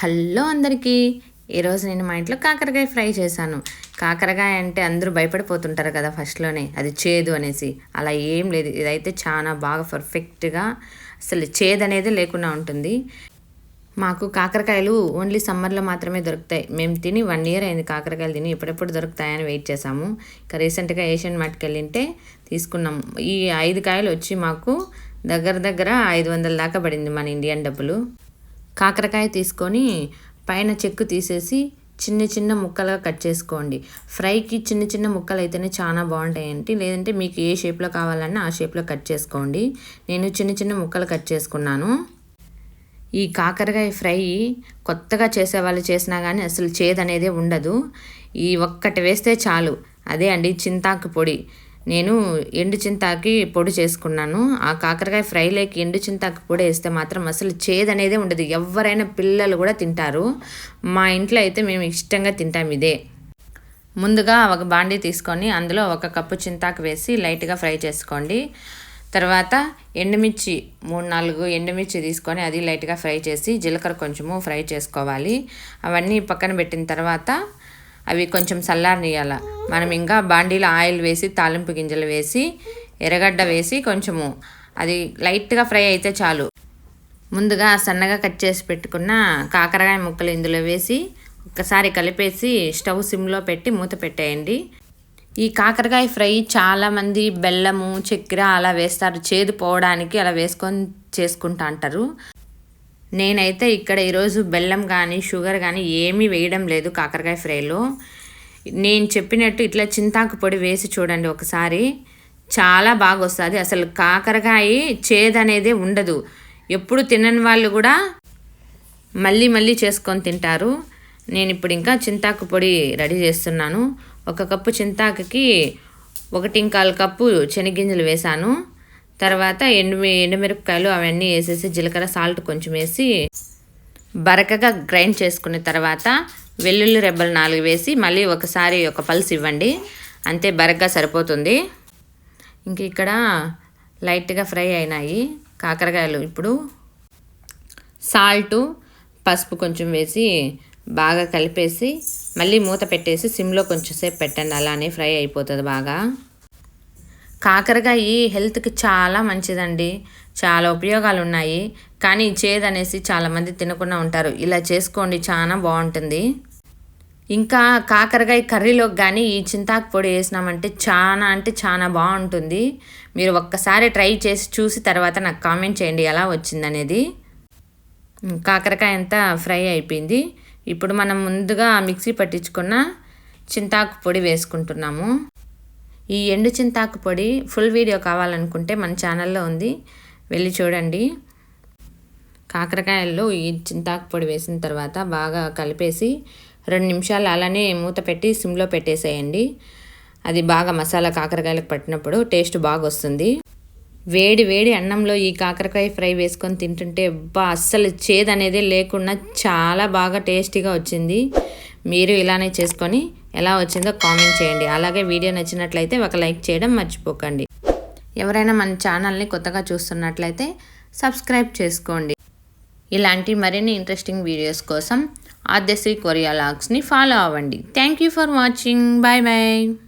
Hello అందరికీ. ఈరోజు నేను మా ఇంట్లో కాకరకాయ ఫ్రై చేశాను. కాకరకాయ అంటే అందరూ భయపడిపోతుంటారు కదా ఫస్ట్లోనే. అది చేదు అనేసి. అలా ఏం లేదు. ఇదైతే చాలా బాగా పర్ఫెక్ట్గా అసలు చేదు అనేది లేకుండా ఉంటుంది. మాకు కాకరకాయలు ఓన్లీ సమ్మర్లో మాత్రమే దొరుకుతాయి. మేము తిని వన్ ఇయర్ అయింది కాకరకాయలు తిని ఎప్పుడెప్పుడు దొరుకుతాయని వెయిట్ చేసాము ఇంకా రీసెంట్గా ఏషియన్ మార్ట్కి వెళ్ళింటే తీసుకున్నాం. ఈ ఐదు కాయలు వచ్చి మాకు దగ్గర దగ్గర ఐదు వందల దాకా పడింది మన ఇండియన్ డబ్బులు. కాకరకాయ తీసుకొని పైన చెక్కు తీసేసి చిన్న చిన్న ముక్కలుగా కట్ చేసుకోండి. ఫ్రైకి చిన్న చిన్న ముక్కలు అయితేనే చాలా బాగుంటాయండి లేదంటే మీకు ఏ షేప్లో కావాలన్నా ఆ షేప్లో కట్ చేసుకోండి. నేను చిన్న చిన్న ముక్కలు కట్ చేసుకున్నాను. ఈ కాకరకాయ ఫ్రై కొత్తగా చేసే వాళ్ళు చేసినా కానీ అసలు చేదు అనేది ఉండదు. ఈ ఒక్కటి వేస్తే చాలు. అదే అండి చింతాకు పొడి. నేను ఎండు చింతాకి పొడి చేసుకున్నాను. ఆ కాకరకాయ ఫ్రైలోకి ఎండు చింతాకు పొడి వేస్తే మాత్రం అసలు చేదు అనేది ఉండదు. ఎవరైనా పిల్లలు కూడా తింటారు. మా ఇంట్లో అయితే మేము ఇష్టంగా తింటాం ఇదే. ముందుగా ఒక బాండీ తీసుకొని అందులో ఒక కప్పు చింతాకు వేసి లైట్గా ఫ్రై చేసుకోండి. తర్వాత ఎండుమిర్చి మూడు నాలుగు ఎండుమిర్చి తీసుకొని అది లైట్గా ఫ్రై చేసి జీలకర్ర కొంచెము ఫ్రై చేసుకోవాలి. అవన్నీ పక్కన పెట్టిన తర్వాత అవి కొంచెం చల్లారనియాల మనం ఇంకా బాండీలో ఆయిల్ వేసి తాలింపు గింజలు వేసి ఎర్రగడ్డ వేసి కొంచెము అది లైట్గా ఫ్రై అయితే చాలు. ముందుగా సన్నగా కట్ చేసి పెట్టుకున్న కాకరకాయ ముక్కలు ఇందులో వేసి ఒక్కసారి కలిపేసి స్టవ్ సిమ్లో పెట్టి మూత పెట్టేయండి. ఈ కాకరకాయ ఫ్రై చాలామంది బెల్లము చక్కెర అలా వేస్తారు. చేదు పోవడానికి అలా వేసుకొని చేసుకుంటా అంటారు. నేనైతే ఇక్కడ ఈరోజు బెల్లం కానీ షుగర్ కానీ ఏమీ వేయడం లేదు కాకరకాయ ఫ్రైలో. నేను చెప్పినట్టు ఇట్లా చింతాకు పొడి వేసి చూడండి ఒకసారి. చాలా బాగా వస్తుంది అసలు కాకరకాయ చేదనేదే ఉండదు. ఎప్పుడు తినని వాళ్ళు కూడా మళ్ళీ మళ్ళీ చేసుకొని తింటారు. నేను ఇప్పుడు ఇంకా చింతాకు పొడి రెడీ చేస్తున్నాను. ఒక కప్పు చింతాకుకి ఒకటి ఇంకాలు కప్పు శనగింజలు వేశాను తర్వాత ఎండు ఎండుమిరపకాయలు అవన్నీ వేసేసి జీలకర్ర సాల్ట్ కొంచెం వేసి బరకగా గ్రైండ్ చేసుకున్న తర్వాత వెల్లుల్లి రెబ్బలు నాలుగు వేసి మళ్ళీ ఒకసారి ఒక పల్స్ ఇవ్వండి. అంతే బరగ్గా సరిపోతుంది. ఇంక ఇక్కడ లైట్గా ఫ్రై అయినాయి కాకరకాయలు ఇప్పుడు. సాల్టు పసుపు కొంచెం వేసి బాగా కలిపేసి మళ్ళీ మూత పెట్టేసి సిమ్లో కొంచెం సేపు పెట్టండి. అలానే ఫ్రై అయిపోతుంది బాగా. కాకరకాయ హెల్త్కి చాలా మంచిదండి. చాలా ఉపయోగాలు ఉన్నాయి. కానీ చేదు అనేసి చాలామంది తినకుండా ఉంటారు. ఇలా చేసుకోండి చాలా బాగుంటుంది. ఇంకా కాకరకాయ కర్రీలోకి కానీ ఈ చింతాకు పొడి వేసినామంటే చాలా అంటే చాలా బాగుంటుంది. మీరు ఒక్కసారి ట్రై చేసి చూసి తర్వాత నాకు కామెంట్ చేయండి ఎలా వచ్చిందనేది. కాకరకాయ అంతా ఫ్రై అయిపోయింది. ఇప్పుడు మనం ముందుగా మిక్సీ పట్టించుకున్న చింతాకు పొడి వేసుకుంటున్నాము. ఈ ఎండు చింతాకు పొడి ఫుల్ వీడియో కావాలనుకుంటే మన ఛానల్లో ఉంది. వెళ్ళి చూడండి. కాకరకాయల్లో ఈ చింతాకు పొడి వేసిన తర్వాత బాగా కలిపేసి రెండు నిమిషాలు అలానే మూత పెట్టి సిమ్లో పెట్టేసేయండి. అది బాగా మసాలా కాకరకాయలకు పట్టినప్పుడు టేస్ట్ బాగా వస్తుంది వేడి వేడి అన్నంలో ఈ కాకరకాయ ఫ్రై వేసుకొని తింటుంటే బా అస్సలు చేదు అనేది లేకుండా చాలా బాగా టేస్టీగా వచ్చింది. మీరు ఇలానే చేసుకొని ఎలా వచ్చిందో కామెంట్ చేయండి. అలాగే వీడియో నచ్చినట్లయితే ఒక లైక్ చేయడం మర్చిపోకండి. ఎవరైనా మన ఛానల్ని కొత్తగా చూస్తున్నట్లయితే సబ్స్క్రైబ్ చేసుకోండి. ఇలాంటి మరిన్ని ఇంట్రెస్టింగ్ వీడియోస్ కోసం ఆద్యశ్రీ కొరియా లాగ్స్ని ఫాలో అవ్వండి. Thank you for watching bye bye